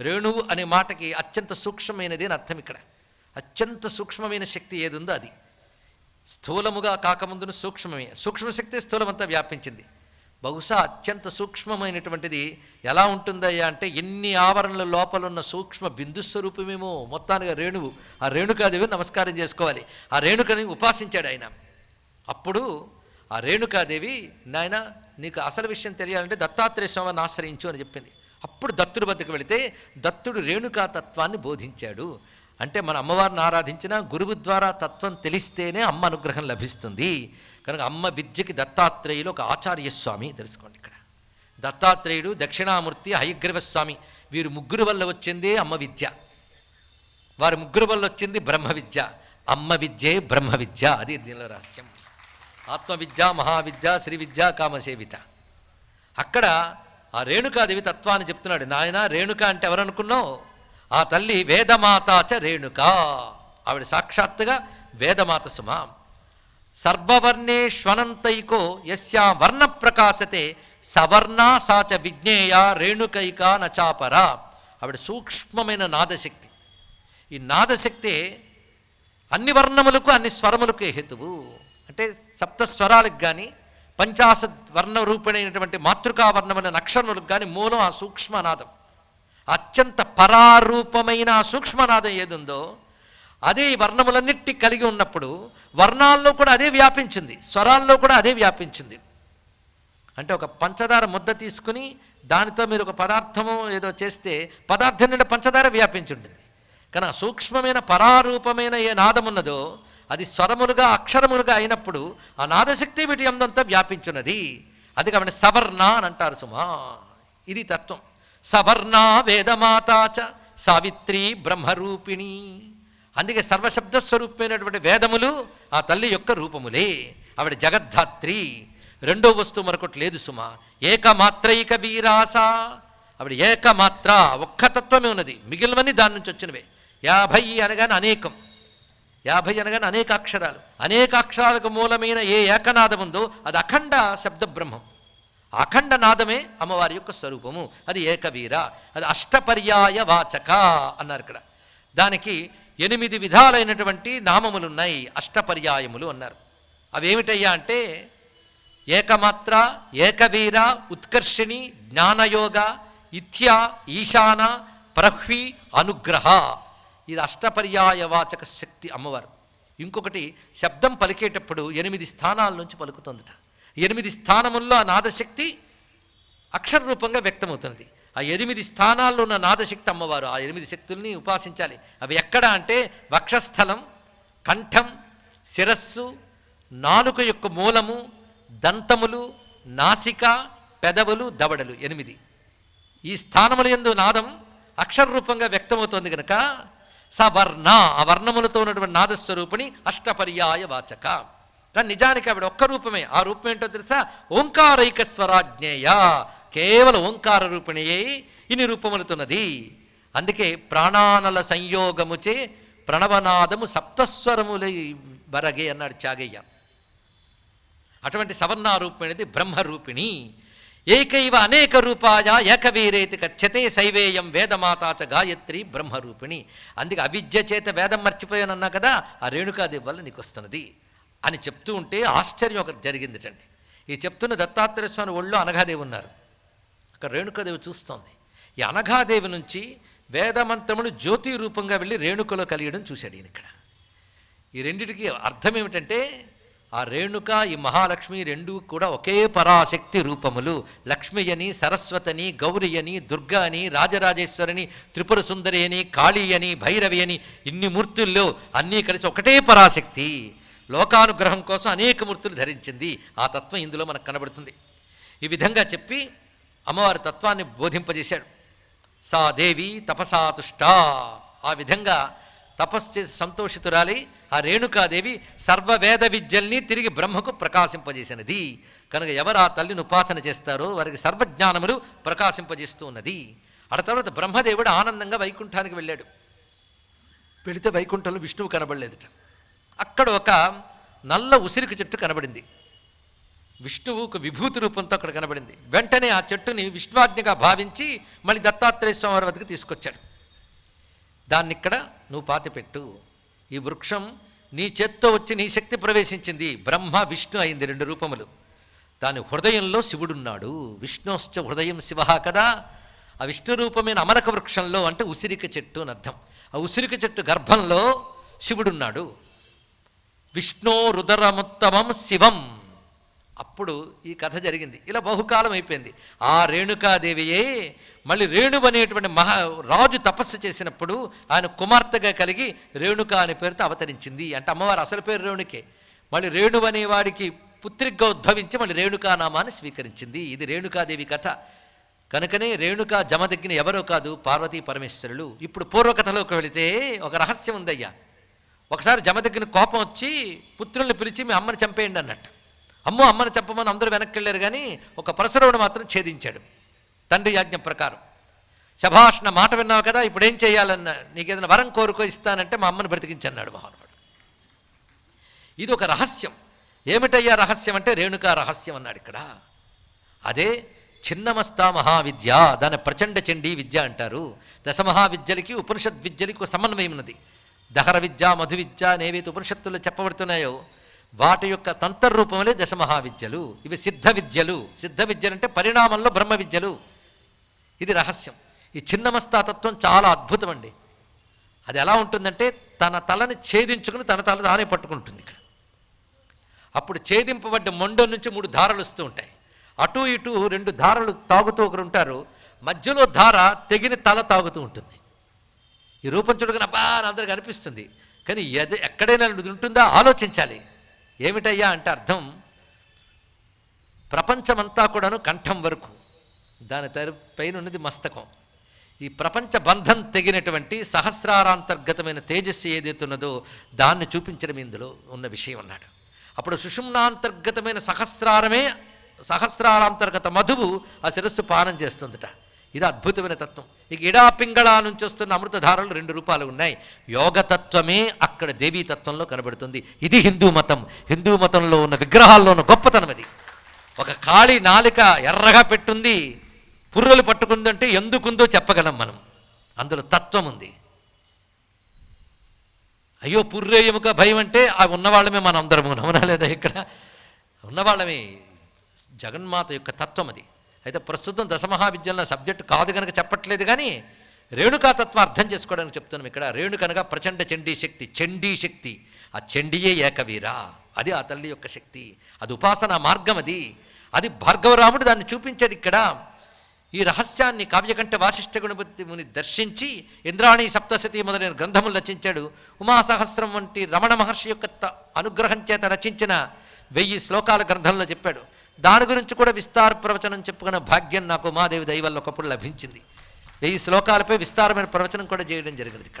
రేణువు అనే మాటకి అత్యంత సూక్ష్మమైనది అని అర్థం ఇక్కడ. అత్యంత సూక్ష్మమైన శక్తి ఏది ఉందో అది. స్థూలముగా కాకముందును సూక్ష్మమే. సూక్ష్మశక్తి స్థూలమంతా వ్యాపించింది. బహుశా అత్యంత సూక్ష్మమైనటువంటిది ఎలా ఉంటుందయ్యా అంటే ఎన్ని ఆవరణల లోపల ఉన్న సూక్ష్మ బిందు స్వరూపమేమో మొత్తానికి రేణువు. ఆ రేణుకాదేవి నమస్కారం చేసుకోవాలి. ఆ రేణుకని ఉపాసించాడు ఆయన. అప్పుడు ఆ రేణుకాదేవి నాయన నీకు అసలు విషయం తెలియాలంటే దత్తాత్రేయ స్వామిని ఆశ్రయించు అని చెప్పింది. అప్పుడు దత్తుడి వద్దకు వెళితే దత్తుడు రేణుకా తత్వాన్ని బోధించాడు. అంటే మన అమ్మవారిని ఆరాధించిన గురువు ద్వారా తత్వం తెలిస్తేనే అమ్మ అనుగ్రహం లభిస్తుంది. కనుక అమ్మ విద్యకి దత్తాత్రేయులు ఒక ఆచార్య స్వామి తెలుసుకోండి ఇక్కడ. దత్తాత్రేయుడు దక్షిణామూర్తి హయగ్రీవస్వామి వీరు ముగ్గురు వల్ల వచ్చిందే అమ్మ విద్య. వారి ముగ్గురు వల్ల వచ్చింది బ్రహ్మ విద్య. అమ్మ విద్యే బ్రహ్మ విద్య అది దీనిలో రహస్యం. ఆత్మవిద్య మహావిద్య శ్రీ విద్య కామసేవిత. అక్కడ ఆ రేణుకాదేవి తత్వాన్ని చెప్తున్నాడు. నాయన రేణుక అంటే ఎవరనుకున్నావు? ఆ తల్లి వేదమాతాచ రేణుక. ఆవిడ సాక్షాత్తుగా వేదమాత సుమ. సర్వవర్ణే శ్వనంతైకో యస్యా వర్ణ ప్రకాశతే సవర్ణ సాచ విజ్ఞేయ రేణుకైక నచాపర ఆవిడ సూక్ష్మమైన నాదశక్తి. ఈ నాదశక్తే అన్ని వర్ణములకు అన్ని స్వరములకు హేతువు. అంటే సప్తస్వరాలకు కానీ పంచాశ వర్ణ రూపిణైనటువంటి మాతృకా వర్ణమైన నక్షరములకు కానీ మూలం ఆ సూక్ష్మనాదం. అత్యంత పరారూపమైన ఆ సూక్ష్మనాదం ఏదుందో అదే ఈ వర్ణములన్నిటి కలిగి ఉన్నప్పుడు వర్ణాల్లో కూడా అదే వ్యాపించింది స్వరాల్లో కూడా అదే వ్యాపించింది. అంటే ఒక పంచదార ముద్ద తీసుకుని దానితో మీరు ఒక పదార్థము ఏదో చేస్తే పదార్థం నుండి పంచదార వ్యాపించి ఉంటుంది. కానీ ఆ సూక్ష్మమైన పరారూపమైన ఏ నాదం ఉన్నదో అది స్వరములుగా అక్షరములుగా అయినప్పుడు ఆ నాదశక్తి వీటి అందంతా వ్యాపించున్నది. అది కాబట్టి సవర్ణ అని అంటారు సుమా. ఇది తత్వం. సవర్ణ వేదమాతాచ సావిత్రి బ్రహ్మరూపిణి. అందుకే సర్వశబ్ద స్వరూపమైనటువంటి వేదములు ఆ తల్లి యొక్క రూపములే. ఆవిడ జగద్ధాత్రి. రెండో వస్తువు మరొకటి లేదు సుమ. ఏకమాత్రైక వీరాస. ఆవిడ ఏకమాత్ర ఒక్క తత్వమే ఉన్నది. మిగిలినవన్నీ దాని నుంచి వచ్చినవే. యాభై అనగానే అనేకం. యాభై అనగానే అనేక అక్షరాలు. అనేక అక్షరాలకు మూలమైన ఏ ఏకనాదం ఉందో అది అఖండ శబ్ద బ్రహ్మం అఖండ నాదమే అమ్మవారి యొక్క స్వరూపము. అది ఏకవీర అది అష్టపర్యాయ వాచక అన్నారు ఇక్కడ. దానికి ఎనిమిది విధాలైనటువంటి నామములున్నాయి అష్టపర్యాయములు అన్నారు. అవేమిటయ్యా అంటే ఏకమాత్ర ఏకవీర ఉత్కర్షిణి జ్ఞానయోగ ఇత్య ఈశాన ప్రహ్వి అనుగ్రహ. ఇది అష్టపర్యాయ వాచక శక్తి అమ్మవారు. ఇంకొకటి శబ్దం పలికేటప్పుడు ఎనిమిది స్థానాల నుంచి పలుకుతుందట. ఎనిమిది స్థానముల్లో ఆ నాదశక్తి అక్షర రూపంగా వ్యక్తమవుతున్నది. ఆ ఎనిమిది స్థానాల్లో ఉన్న నాదశక్తి అమ్మవారు ఆ ఎనిమిది శక్తుల్ని ఉపాసించాలి. అవి ఎక్కడ అంటే వక్షస్థలం కంఠం శిరస్సు నాలుక యొక్క మూలము దంతములు నాసిక పెదవులు దవడలు. ఎనిమిది. ఈ స్థానముల యందు నాదం అక్షర రూపంగా వ్యక్తమవుతోంది కనుక సవర్ణ ఆ వర్ణములతో ఉన్నటువంటి నాదస్వరూపిణి అష్టపర్యాయ వాచక. కానీ నిజానికి ఆవిడ ఒక్క రూపమే. ఆ రూపం ఏంటో తెలుసా? ఓంకారైక స్వరాజ్ఞేయ. కేవలం ఓంకార రూపిణియే ఇన్ని రూపములుతున్నది. అందుకే ప్రాణానల సంయోగముచే ప్రణవనాదము సప్తస్వరములై వరగే అన్నాడు చాగయ్య. అటువంటి సవర్ణారూపిణిది బ్రహ్మరూపిణి. ఏకైవ అనేక రూపాయ ఏకవీరేతి కచ్చతే శైవేయం వేదమాతాచ గాయత్రి బ్రహ్మరూపిణి. అందుకే అవిద్య చేత వేదం మర్చిపోయానన్నా కదా ఆ రేణుకాదేవి వల్ల నీకు వస్తున్నది అని చెప్తూ ఉంటే ఆశ్చర్యం ఒకటి జరిగిందిటండి. ఈ చెప్తున్న దత్తాత్రేయ స్వామి ఒళ్ళో అనఘాదేవి ఉన్నారు. అక్కడ రేణుకాదేవి చూస్తోంది. ఈ అనఘాదేవి నుంచి వేదమంత్రములు జ్యోతి రూపంగా వెళ్ళి రేణుకలో కలియడం చూశాడు ఈయన ఇక్కడ. ఈ రెండిటికి అర్థం ఏమిటంటే ఆ రేణుక ఈ మహాలక్ష్మి రెండు కూడా ఒకే పరాశక్తి రూపములు. లక్ష్మి అని సరస్వతని గౌరి అని దుర్గా అని రాజరాజేశ్వరిని త్రిపుర సుందరి అని కాళీ అని భైరవి అని ఇన్ని మూర్తుల్లో అన్నీ కలిసి ఒకటే పరాశక్తి. లోకానుగ్రహం కోసం అనేక మూర్తులు ధరించింది. ఆ తత్వం ఇందులో మనకు కనబడుతుంది. ఈ విధంగా చెప్పి అమ్మవారి తత్వాన్ని బోధింపజేశాడు. సా దేవి తపసాతుష్ట ఆ విధంగా తపస్సు చేసి సంతోషితురాలి ఆ రేణుకాదేవి సర్వవేద విద్యల్ని తిరిగి బ్రహ్మకు ప్రకాశింపజేసినది. కనుక ఎవరు ఆ తల్లిని ఉపాసన చేస్తారో వారికి సర్వజ్ఞానములు ప్రకాశింపజేస్తూ ఉన్నది ఆ తర్వాత బ్రహ్మదేవుడు ఆనందంగా వైకుంఠానికి వెళ్ళాడు. వెళితే వైకుంఠంలో విష్ణువు కనబడలేదుట. అక్కడ ఒక నల్ల ఉసిరికి చెట్టు కనబడింది. విష్ణువుకు విభూతి రూపంతో అక్కడ కనబడింది. వెంటనే ఆ చెట్టుని విష్ణువాజ్ఞగా భావించి మళ్ళీ దత్తాత్రేయ స్వామి వారి వద్దకు తీసుకొచ్చాడు. దాన్ని ఇక్కడ నువ్వు పాతిపెట్టు. ఈ వృక్షం నీ చేత్తో వచ్చి నీ శక్తి ప్రవేశించింది బ్రహ్మ విష్ణు అయింది రెండు రూపములు. దాని హృదయంలో శివుడున్నాడు. విష్ణుశ్చ హృదయం శివ కదా? ఆ విష్ణు రూపమైన అమరక వృక్షంలో అంటే ఉసిరిక చెట్టు అని అర్థం. ఆ ఉసిరిక చెట్టు గర్భంలో శివుడున్నాడు. విష్ణో రుదరముత్తమం శివం. అప్పుడు ఈ కథ జరిగింది. ఇలా బహుకాలం అయిపోయింది. ఆ రేణుకాదేవియే మళ్ళీ రేణువు అనేటువంటి మహా రాజు తపస్సు చేసినప్పుడు ఆయన కుమార్తెగా కలిగి రేణుక అనే పేరుతో అవతరించింది అంటే అమ్మవారు అసలు పేరు రేణుకే. మళ్ళీ రేణువు అనేవాడికి పుత్రిగ్గా ఉద్భవించి మళ్ళీ రేణుకా నామాన్ని స్వీకరించింది. ఇది రేణుకాదేవి కథ. కనుకనే రేణుక జమదగ్గిన ఎవరో కాదు పార్వతీ పరమేశ్వరులు. ఇప్పుడు పూర్వకథలోకి వెళితే ఒక రహస్యం ఉందయ్యా. ఒకసారి జమదగ్గిన కోపం వచ్చి పుత్రుల్ని పిలిచి మీ అమ్మని చంపేయండి అన్నట్టు. అమ్మో అమ్మని చెప్పమని అందరూ వెనక్కి వెళ్ళారు కానీ ఒక పరశురవుడు మాత్రం ఛేదించాడు. తండ్రి యాజ్ఞ ప్రకారం. శభాష్ నా మాట విన్నావు కదా ఇప్పుడు ఏం చేయాలన్న నీకు ఏదైనా వరం కోరుకో ఇస్తానంటే మా అమ్మని బ్రతికించన్నాడు మహానుభావుడు. ఇది ఒక రహస్యం. ఏమిటయ్యా రహస్యం అంటే రేణుకా రహస్యం అన్నాడు ఇక్కడ. అదే చిన్నమస్తా మహావిద్య దాని ప్రచండ చండీ విద్య అంటారు. దశమహావిద్యలకి ఉపనిషద్ విద్యలకి ఒక సమన్వయం ఉన్నది దహర విద్య మధు విద్య అనేవైతే ఉపనిషత్తుల్లో చెప్పబడుతున్నాయో వాటి యొక్క తంత్రరూపములే దశమహావిద్యలు. ఇవి సిద్ధ విద్యలు. సిద్ధ విద్యలు అంటే పరిణామంలో బ్రహ్మ విద్యలు. ఇది రహస్యం. ఈ చిన్నమస్తా తత్వం చాలా అద్భుతం అండి అది ఎలా ఉంటుందంటే తన తలని ఛేదించుకుని తన తల తానే పట్టుకుంటుంది ఇక్కడ. అప్పుడు ఛేదింపబడ్డ మొండో నుంచి మూడు ధారలు వస్తూ ఉంటాయి. అటు ఇటు రెండు ధారలు తాగుతూ ఒకరు ఉంటారు. మధ్యలో ధార తెగిన తల తాగుతూ ఉంటుంది. ఈ రూపం చూడగానే అబ్బా అందరికీ అందరికి అనిపిస్తుంది. కానీ ఎద ఎక్కడైనా ఉంటుందా? ఆలోచించాలి. ఏమిటయ్యా అంటే అర్థం? ప్రపంచమంతా కూడాను కంఠం వరకు దాని తరు పైన ఉన్నది మస్తకం. ఈ ప్రపంచ బంధం తెగినటువంటి సహస్రారాంతర్గతమైన తేజస్సు ఏదైతే ఉన్నదో దాన్ని చూపించడం ఇందులో ఉన్న విషయం అన్నాడు. అప్పుడు సుషుమ్నాంతర్గతమైన సహస్రారమే సహస్రారాంతర్గత మధువు ఆ శిరస్సు పానం చేస్తుందట. ఇది అద్భుతమైన తత్వం. ఇక ఇడా నుంచి వస్తున్న అమృతధారలు రెండు రూపాలు ఉన్నాయి. యోగతత్వమే అక్కడ దేవీ తత్వంలో కనబడుతుంది. ఇది హిందూ మతం. హిందూ మతంలో ఉన్న విగ్రహాల్లో ఉన్న గొప్పతనం అది. ఒక కాళి నాలిక ఎర్రగా పెట్టుంది. పుర్రలు పట్టుకుందంటే ఎందుకుందో చెప్పగలం మనం. అందులో తత్వం ఉంది. అయ్యో పుర్రే ఎముక భయం అంటే అవి ఉన్నవాళ్ళమే మనం అందరము. అవునా లేదా ఇక్కడ? ఉన్నవాళ్ళమే జగన్మాత యొక్క తత్వం అది. అయితే ప్రస్తుతం దశమహావిద్యల సబ్జెక్టు కాదు కనుక చెప్పట్లేదు కానీ రేణుకాతత్వం అర్థం చేసుకోవడానికి చెప్తున్నాం ఇక్కడ. రేణుకనగా ప్రచండ చండీ శక్తి చండీ శక్తి. ఆ చండీయే ఏకవీరా. అది ఆ తల్లి యొక్క శక్తి. అది ఉపాసన మార్గం అది. అది భార్గవరాముడు దాన్ని చూపించాడు ఇక్కడ. ఈ రహస్యాన్ని కావ్యకంఠ వాసిష్ఠ గుణపతి ముని దర్శించి ఇంద్రాణి సప్తశతి మొదలైన గ్రంథములు రచించాడు. ఉమాసహస్రం వంటి రమణ మహర్షి యొక్క త- అనుగ్రహం చేత రచించిన వెయ్యి శ్లోకాల గ్రంథంలో చెప్పాడు. దాని గురించి కూడా విస్తార ప్రవచనం చెప్పుకున్న భాగ్యం నాకు ఉమాదేవి దయవల్ల ఒకప్పుడు లభించింది. వెయ్యి శ్లోకాలపై విస్తారమైన ప్రవచనం కూడా చేయడం జరిగింది ఇక్కడ.